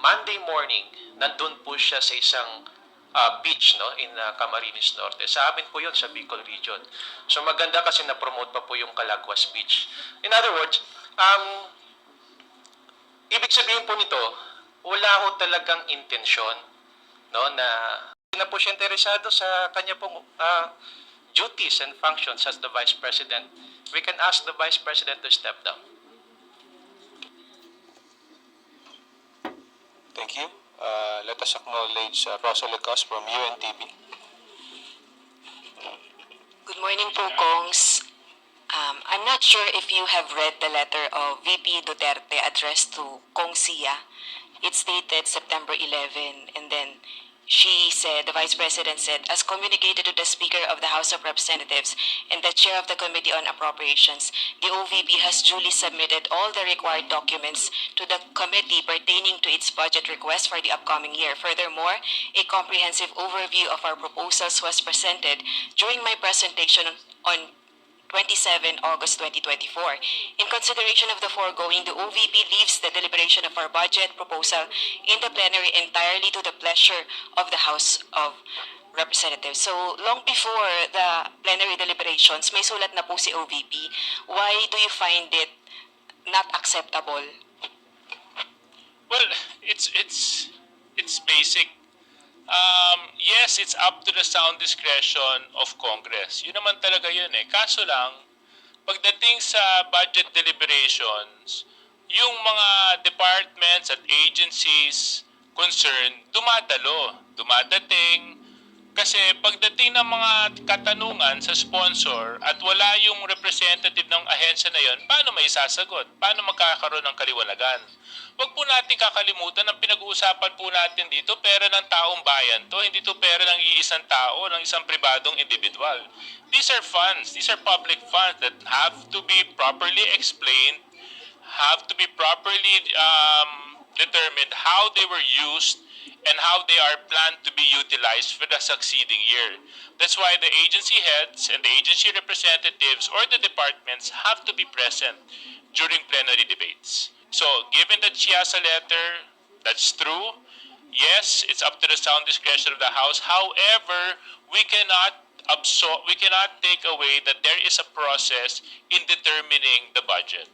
Monday morning, nandun po siya sa isang ah, beach no in ah, Camarines Norte. Sa amin po 'yon sa Bicol region. So maganda kasi na promote pa po yung Calaguas Beach. In other words, um ibig sabihin po nito, wala ho talagang intensyon no na na po siya interesado sa kanya pong ah, duties and functions as the Vice President. We can ask the Vice President to step down. Thank you. Uh, let us acknowledge uh, Rosa Lucas from UNTV. Good morning po. Um, I'm not sure if you have read the letter of VP Duterte addressed to Kong Sia. It's dated September 11, and then she said, the Vice President said, as communicated to the Speaker of the House of Representatives and the Chair of the Committee on Appropriations, the OVP has duly submitted all the required documents to the committee pertaining to its budget request for the upcoming year. Furthermore, a comprehensive overview of our proposals was presented during my presentation on 27 August 2024. In consideration of the foregoing, the OVP leaves the deliberation of our budget proposal in the plenary entirely to the pleasure of the House of Representatives. So, long before the plenary deliberations, may sulat na po si OVP. Why do you find it not acceptable? Well, it's it's it's basic. Um, yes, it's up to the sound discretion of Congress. Yun naman talaga yun eh. Kaso lang, pagdating sa budget deliberations, yung mga departments at agencies concerned, dumadalo, dumadating, kasi pagdating ng mga katanungan sa sponsor at wala yung representative ng ahensya na yon, paano may sasagot? Paano magkakaroon ng kaliwanagan? Huwag po natin kakalimutan ang pinag-uusapan po natin dito, pera ng taong bayan to, hindi to pera ng iisang tao, ng isang pribadong individual. These are funds, these are public funds that have to be properly explained, have to be properly um, determined how they were used and how they are planned to be utilized for the succeeding year. That's why the agency heads and the agency representatives or the departments have to be present during plenary debates. So, given that she has a letter, that's true. Yes, it's up to the sound discretion of the House. However, we cannot absorb, we cannot take away that there is a process in determining the budget.